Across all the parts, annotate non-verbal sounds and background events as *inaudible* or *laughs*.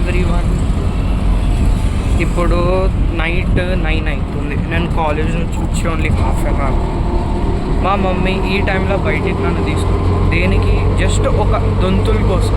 Everyone ఇప్పుడు night nine అవుతుంది నేను కాలేజ్ నుంచి వచ్చి ఓన్లీ హాఫ్ అన్ అవర్ మా మమ్మీ ఈ టైంలో బయటికి నన్ను తీసుకుంటుంది దేనికి? జస్ట్ ఒక దొంతుల కోసం.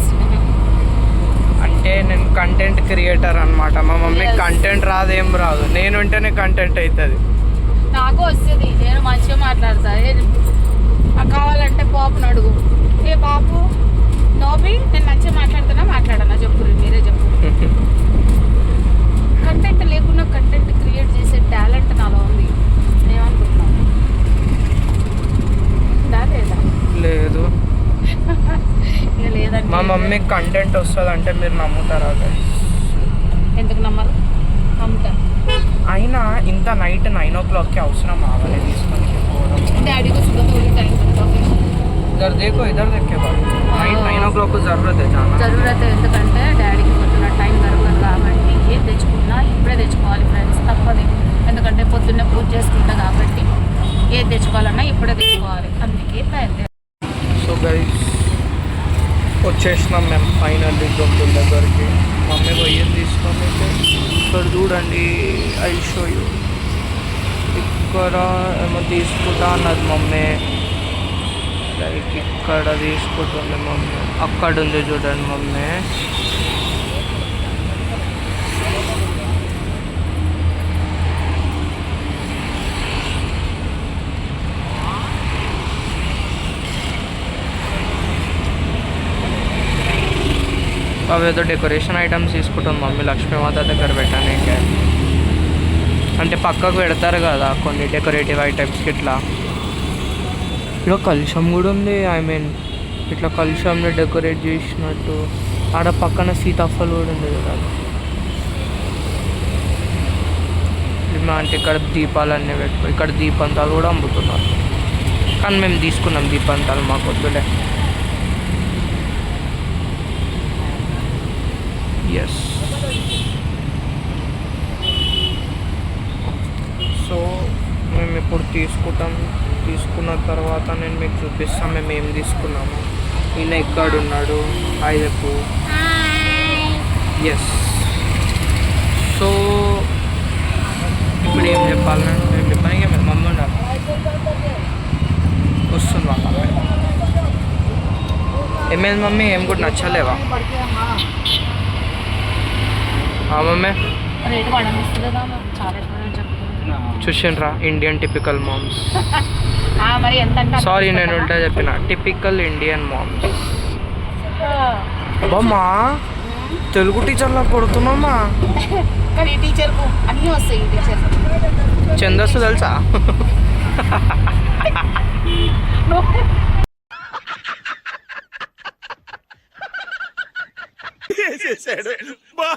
కంటెంట్ క్రియేటర్ అన్నమాట. మా మమ్మీ. కంటెంట్ రాదేం రాదు. నేను ఉంటేనే కంటెంట్ అవుతుంది నాకు వస్తుంది. నేను మంచిగా మాట్లాడతా. ఏ కావాలంటే పాపుని అడుగు. ఏ పాపు నోబి నేను మంచిగా మాట్లాడుతున్నా మాట్లాడనా? చెప్పు మీరే చెప్పు. కంటెంట్ లేకుండా కంటెంట్ క్రియేట్ చేసే టాలెంట్ నాలో ఉంది ఏమనుకుంటున్నావు ఉందా లేదా లేదు ఇక మమ్మీకి కంటెంట్ వస్తుంది అంటే మీరు నమ్ముతారా ఎందుకు నమ్మరు? నమ్ముతారు. అయినా ఇంత నైట్ నైన్ ఓ క్లాక్కి అవసరం ఆవాలి తీసుకొని డాడీ ఇద్దరు దేకో ఇద్దరు దక్కే నైట్ నైన్ ఓ క్లాక్ జరూరతే జరుగుతుంది ఎందుకంటే డాడీకి పొద్దున టైం దొరకదు కాబట్టి. వచ్చేసినాం మేము ఫైనల్లీ గొప్పల దగ్గరికి మమ్మీ పోయి తీసుకొని ఇక్కడ చూడండి ఐ షో యూ ఇక్కడ ఏమో తీసుకుంటా అన్నది మమ్మీ. లైక్ ఇక్కడ తీసుకుంటుంది మమ్మీ. అక్కడ ఉంది చూడండి మమ్మీ. అవేదో డెకరేషన్ ఐటమ్స్ తీసుకుంటాం మమ్మీ లక్ష్మీమాత దగ్గర పెట్టడానికి. అంటే పక్కకు పెడతారు కదా కొన్ని డెకరేటివ్ ఐటమ్స్కి ఇట్లా. ఇట్లా కలుషం కూడా ఉంది ఐ మీన్ ఇట్లా కలుషంని డెకరేట్ చేసినట్టు. ఆడ పక్కన సీతాఫలం కూడా ఉంది కదా. అంటే ఇక్కడ దీపాలన్నీ పెట్టుకో ఇక్కడ దీపంతాలు కూడా అమ్ముతున్నారు. కానీ మేము తీసుకున్నాం దీపంతాలు మాకు వద్దులే. ఎస్ సో మేము ఇప్పుడు తీసుకుంటాం. తీసుకున్న తర్వాత నేను మీకు చూపిస్తాను మేము ఏం తీసుకున్నాము ఈయన ఇక్కడ ఉన్నాడు ఎస్ సో ఇప్పుడు ఏం చెప్పాలి నేను మేము ఇంకా మేము మమ్మీ ఉండాలి వస్తుంది వాళ్ళ మమ్మీ? ఏమైంది మమ్మీ? ఏం కూడా నచ్చలేవా? మమ్మీ చూసిండ్రా ఇండియన్ టిపికల్ మామ్స్ సారీ నేను? ఉల్టా చెప్పిన. టిపికల్ ఇండియన్ మామ్స్ బామ్మా తెలుగు టీచర్లా కొడుతున్నామా కానీ ఈ *laughs* *laughs* టీచర్ తెలుసా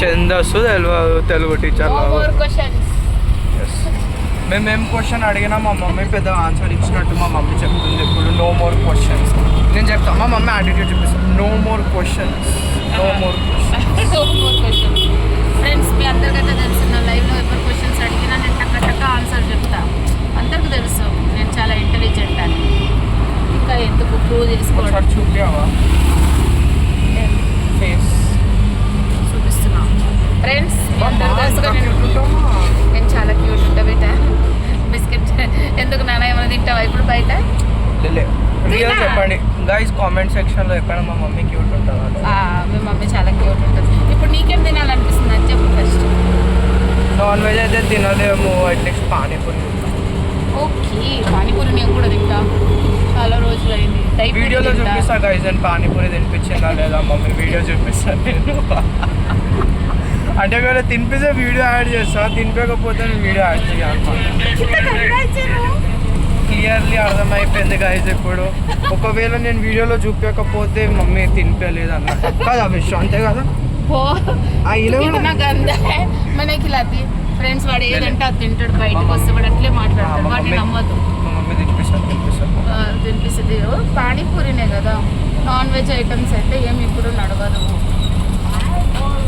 ఛందస్సు తెలియదు తెలుగు క్వశ్చన్స్ మేము ఏం క్వశ్చన్ అడిగినా మా మమ్మీ పెద్ద ఆన్సర్ ఇచ్చినట్టు మా మమ్మీ చెప్తుంది. ఇప్పుడు నో మోర్ క్వశ్చన్స్ నేను చెప్తాను మా మమ్మీ యాటిట్యూడ్ చూపిస్తాను no more questions no more friends మీ అందరికైతే తెలుసు నా లైవ్లో ఎవరు క్వశ్చన్స్ అడిగినా నేను టక్క టక్క ఆన్సర్ చెప్తా. అందరికి తెలుసు. నేను చాలా ఇంటెలిజెంట్ అని. ఇంకా ఎందుకు ప్రూవ్ చేసుకోవడం చూపించావా ఫేస్ చూపిస్తున్నా. ఫ్రెండ్స్ నేను చాలా క్యూట్ ఉంటా బయట బిస్కెట్. ఎందుకు నాన్న ఏమైనా తింటావా ఇప్పుడు బయట? రియల్? చెప్పండి. గైస్ కామెంట్ సెక్షన్లో ఎక్కడ మా మమ్మీ క్యూట్ ఉంటుందా? ఆ, మీ మమ్మీ చాలా క్యూట్ ఉంటుంది. ఇప్పుడు నీకేం తినాలనిపిస్తుంది? అని చెప్పు ఫస్ట్ నాన్ వెజ్ అయితే తినలేము అట్లీస్ట్ పానీపూరి. ఓకే పానీపూరి నేను కూడా తింటా. చాలా రోజులు అయింది వీడియోలో చూపిస్తా గైస్ అని పానీపూరి తినిపించిందా లేదా? మమ్మీ వీడియో చూపిస్తాను నేను. అంటే ఒకవేళ తినిపిస్తే వీడియో యాడ్ చేస్తా. తినిపించకపోతే నేను వీడియో యాడ్ చేయాలి క్లియర్లీ అర్థమైపోయింది గైస్ ఇప్పుడు. ఒకవేళ నేను వీడియోలో చూపించకపోతే మమ్మీ తినిపించలేదు అన్నట్టు. కదా విషయం అంతే కదా? మనకి ఫ్రెండ్స్ వాడు ఏదంటే అది తింటాడు. బయటకు వస్తే వాడు అట్లే మాట్లాడతాడు. వాడిని నమ్మదు తినిపిస్తాను ఆ, తినిపిస్తుంది ఓ, పానీపూరినే కదా నాన్ వెజ్ ఐటమ్స్ అయితే ఏమి ఇప్పుడు నడవదు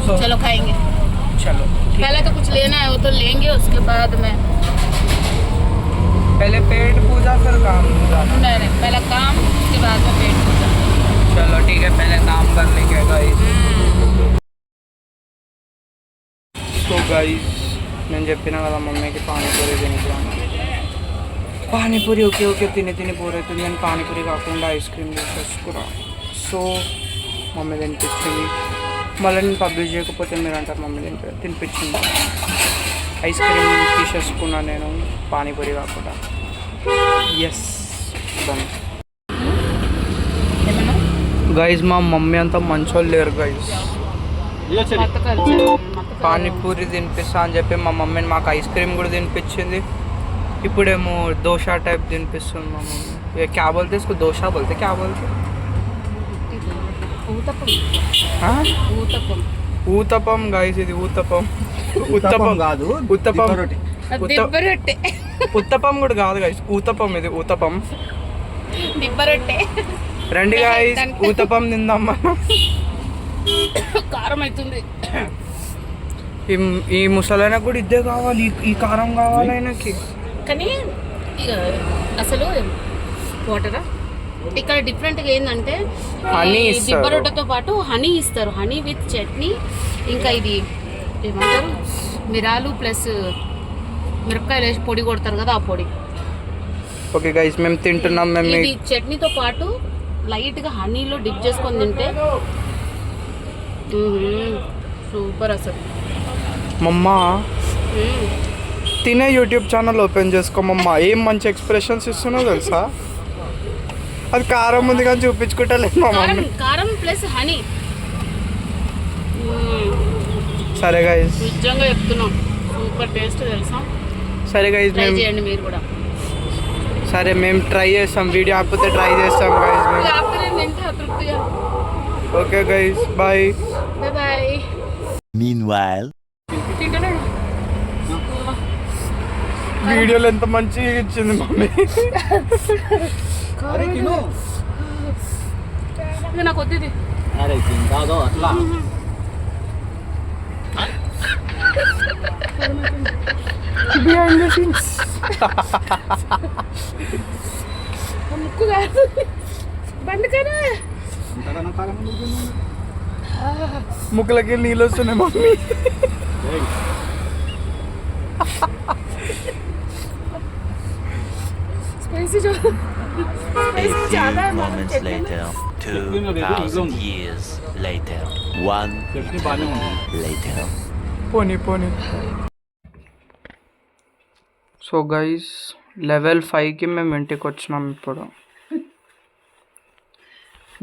సో చలో खाएंगे చలో पहले तो कुछ लेना है वो तो लेंगे उसके बाद में पहले पेट पूजा फिर काम जाना नहीं नहीं पहले काम उसके बाद में पेट पूजा चलो ठीक है पहले काम कर लेंगे गाइस సో గైస్ నేను చెప్పిన కదా మమ్మీకి పానీపూరి తినిపిస్తాను పానీపూరి ఓకే ఓకే తిని తిని బోర్ అవుతుంది కానీ పానీపూరి కాకుండా ఐస్ క్రీమ్ తీసేసుకురా సో మమ్మీ తినిపించింది. మళ్ళీ నేను పబ్లిష్ చేయకపోతే మీరు అంటారు మమ్మీ తినిపి తినిపించింది. ఐస్ క్రీమ్ తీసేసుకున్నా నేను పానీపూరి కాకుండా. ఎస్ గైజ్ మా మమ్మీ అంతా మంచోళ్ళు లేరు గైజ్ పానీపూరి తినిపిస్తా అని చెప్పి మా మమ్మీని మాకు ఐస్ క్రీమ్ కూడా తినిపించింది. ఇప్పుడేమో దోశ టైప్ తినిపిస్తుంది మా మమ్మీ. క్యా బోల్తే ఇసుకు? దోశ బోల్తే క్యా బోల్తే? ఊతపం గాయస్ ఇది ఊతపం ఉత్తపం కాదు ఉత్తపం ఉత్తపం కూడా కాదు గాయస్ ఊతపం ఇది ఊతపం రండి గాయస్ ఊతపం తిందాం మనం. కారం అవుతుంది ఈ ముసలైనా కూడా ఇద్దే కావాలి ఈ కారం కావాలి ఆయనకి. కానీ అసలు వాటరా? ఇక్కడ డిఫరెంట్గా ఏంటంటే. దిబ్బరొట్టెతో పాటు హనీ ఇస్తారు. హనీ విత్ చట్నీ ఇంకా ఇది ఏమంటారు? మిరాలు ప్లస్ మిరపకాయలు వేసి పొడి కొడతారు కదా ఆ పొడి. ఓకే గైస్ మేము తింటున్నాం మేము ఇది చట్నీతో పాటు లైట్గా హనీలో డిప్ చేసుకొని తింటే సూపర్ అసలు. మమ్మ. మ్మ్. తినే యూట్యూబ్ ఛానల్ ఓపెన్ చేసుకోమమ్మా. ఏం మంచి ఎక్స్ప్రెషన్స్ ఇస్తున్నావు తెలుసా? అది కారం ఉంది కానీ చూపించుకుంటలేదు మా కారం మమ్మీ. కారం ప్లస్ హనీ మ్మ్. సరే గైస్ నిజంగా చెప్తున్నాం. సూపర్ టేస్ట్ తెలుసా? సరే గైస్ మేము చేయండి మీరు కూడా. సరే మేము ట్రై చేస్తాం. వీడియో ఆపితే ట్రై చేస్తాం guys okay guys bye bye bye Meanwhile, తింటున్నాడు వీడియోలో ఎంత మంచిగా ఇచ్చింది మమ్మీ? నాకు వద్దు అరే అట్లా. ద సీన్స్ ముక్కు కాదు. బండుకనే? ముక్కలకి నీళ్ళు వస్తున్నాయి mummy. A few moments later, 2,000 years later, 1 chutney బాగానే ఉంది later. పోనీ పోనీ సో గైస్ లెవెల్ ఫైవ్కి మేము ఇంటికి వచ్చినాం ఇప్పుడు.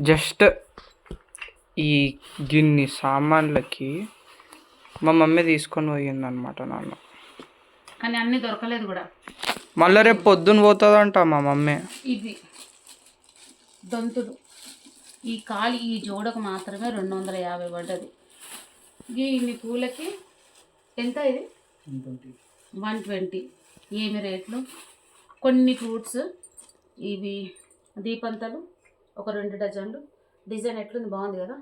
జస్ట్ ఈ గిన్ని సామాన్లకి మా మమ్మీ తీసుకొని పోయిందనమాట నాన్న. కానీ అన్ని దొరకలేదు కూడా. మళ్ళీ రేపు పొద్దున్న పోతుందంట మా మమ్మీ. ఇది దొంతులు ఈ కాలి ఈ జోడకు మాత్రమే రెండు వందల యాభై పడ్డది. ఇన్ని పూలకి ఎంత ఇది? One twenty. ఏమి రేట్లు? కొన్ని ఫ్రూట్స్ ఇవి దీపంతలు ఒక రెండు డజన్లు. డిజైన్ ఎట్లుంది? బాగుంది కదా?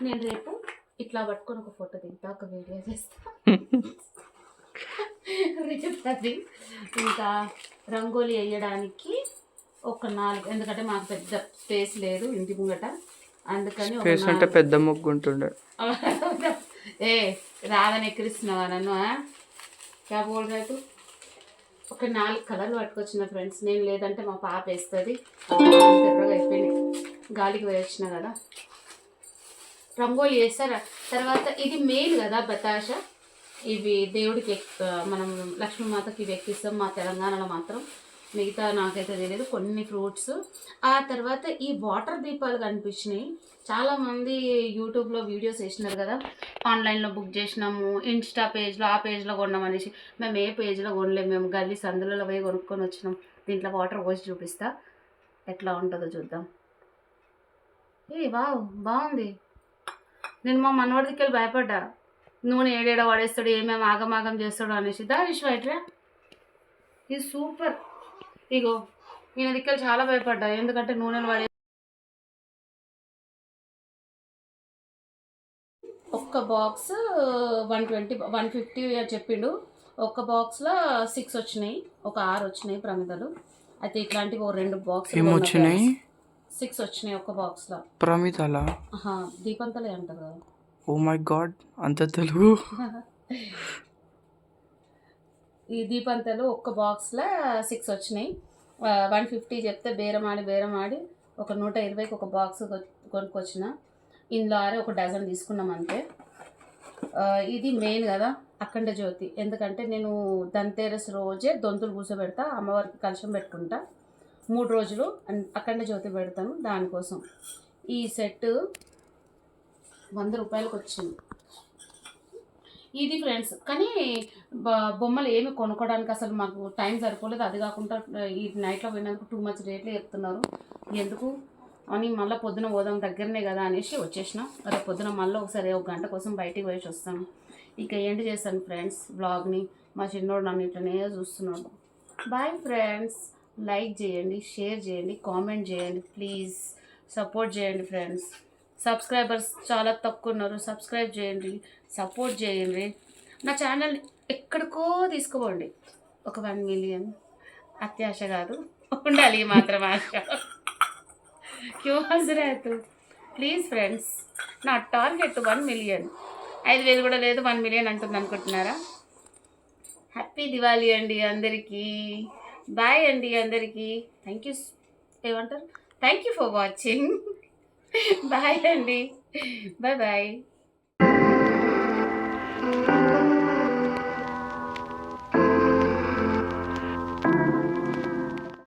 నేను రేపు ఇట్లా పట్టుకొని ఒక ఫోటో దిగుతా ఒక వీడియో చేస్తా. ఇంకా రంగోలి వేయడానికి ఒక నాలుగు ఎందుకంటే మాకు పెద్ద స్పేస్ లేదు ఇంటి ముంగట. అందుకని ఒక ఫేస్ అంటే పెద్ద ముగ్గు ఉంటుండే *laughs* ఏ రాదని ఎక్కిరిస్తున్నావా నన్ను ఆ? క్యా బోల్ రా తు? ఒక నాలుగు కలర్లు పట్టుకొచ్చిన ఫ్రెండ్స్. నేను లేదంటే మా పాప వేస్తుంది. గాలికి వేయించిన కదా. రంగోలి చేస్తారు తర్వాత ఇది మెయిన్ కదా బతాష. ఇవి దేవుడికి మనం లక్ష్మీమాతకి ఇవి ఎక్కిస్తాం మా తెలంగాణలో మాత్రం. మిగతా నాకైతే తెలియదు కొన్ని ఫ్రూట్స్ ఆ తర్వాత ఈ వాటర్ దీపాలు కనిపించినాయి. చాలామంది యూట్యూబ్లో వీడియోస్ వేసినారు కదా. ఆన్లైన్లో బుక్ చేసినాము ఇన్స్టా పేజ్లో ఆ పేజ్లో కొన్నాం అనేసి. మేము ఏ పేజ్లో కొనలేము మేము గల్లీ సందులలో పోయి కొనుక్కొని వచ్చినాం. దీంట్లో వాటర్ పోసి చూపిస్తా. ఎట్లా ఉంటుందో చూద్దాం. ఏ వావ్ బాగుంది. నేను మా మనవాడికి వెళ్ళి భయపడ్డా. నూనె ఏడేడ పడేస్తాడు ఏమేమి ఆగమాగం చేస్తాడు అనేసి దా విశ్వ ఇట్రా ఇది సూపర్. ఇగో నేను దిక్కలు చాలా భయపడ్డా. ఎందుకంటే నూనెలు పడే ఒక్క box one twenty one fifty అని చెప్పిండు. ఒక్క బాక్స్లో సిక్స్ వచ్చినాయి. ఒక ఆరు వచ్చినాయి ప్రమిదలు. అయితే ఇట్లాంటివి ఓ రెండు బాక్స్ ఏమొచ్చినాయి? సిక్స్ వచ్చినాయి ఒక్క బాక్స్లో. ప్రమితల? దీపంతలే అంటారు కదా. ఓ మై గాడ్ అంత తెలుగు. ఈ దీపంతలు ఒక్క బాక్స్లో సిక్స్ వచ్చినాయి. వన్ ఫిఫ్టీ చెప్తే బేరం ఆడి బేరం ఆడి ఒక నూట ఇరవైకి ఒక బాక్స్ కొ- కొనుక్కొచ్చిన. ఇందులో ఆరే ఒక డజన్ తీసుకున్నాం అంతే. ఇది మెయిన్ కదా అఖండ జ్యోతి. ఎందుకంటే నేను ధన్తేరస్ రోజే దొంతులు కూర్చోబెడతా అమ్మవారికి కలశం పెట్టుకుంటా. మూడు రోజులు అఖండ జ్యోతి పెడతాను దానికోసం. ఈ సెట్ వంద రూపాయలకు వచ్చింది ఇది ఫ్రెండ్స్ కానీ బ- బొమ్మలు ఏమి కొనుక్కోవడానికి అసలు మాకు టైం సరిపోలేదు. అది కాకుండా ఈ నైట్లో పోయినందుకు టూ మచ్ రేట్లు చెప్తున్నారు. ఎందుకు? అని మళ్ళీ పొద్దున పోదాం దగ్గరనే కదా అనేసి వచ్చేసిన. రేపు పొద్దున మళ్ళీ ఒకసారి ఒక గంట కోసం బయటికి పోయి వస్తాను ఇక ఏంటి చేస్తాను ఫ్రెండ్స్ బ్లాగ్ని మా చిన్నోడు నన్ను ఇట్లనే చూస్తున్నాడు. బాయ్ ఫ్రెండ్స్ లైక్ చేయండి షేర్ చేయండి కామెంట్ చేయండి ప్లీజ్. సపోర్ట్ చేయండి ఫ్రెండ్స్. సబ్స్క్రైబర్స్ చాలా తక్కువ ఉన్నారు. సబ్స్క్రైబ్ చేయండి సపోర్ట్ చేయండి. నా ఛానల్ ఎక్కడికో తీసుకోండి ఒక వన్ మిలియన్ అత్యాశ కాదు. ఉండాలి మాత్రం ఆశ. క్యూ హజరాతు ప్లీజ్ ఫ్రెండ్స్ నా టార్గెట్ వన్ మిలియన్. ఐదు వేలు కూడా లేదు వన్ మిలియన్ అంటుంది అనుకుంటున్నారా? హ్యాపీ దివాళీ అండి అందరికీ. బాయ్ అండి అందరికీ. థ్యాంక్ యూ ఏమంటారు? Thank you for watching bye అండి. Bye bye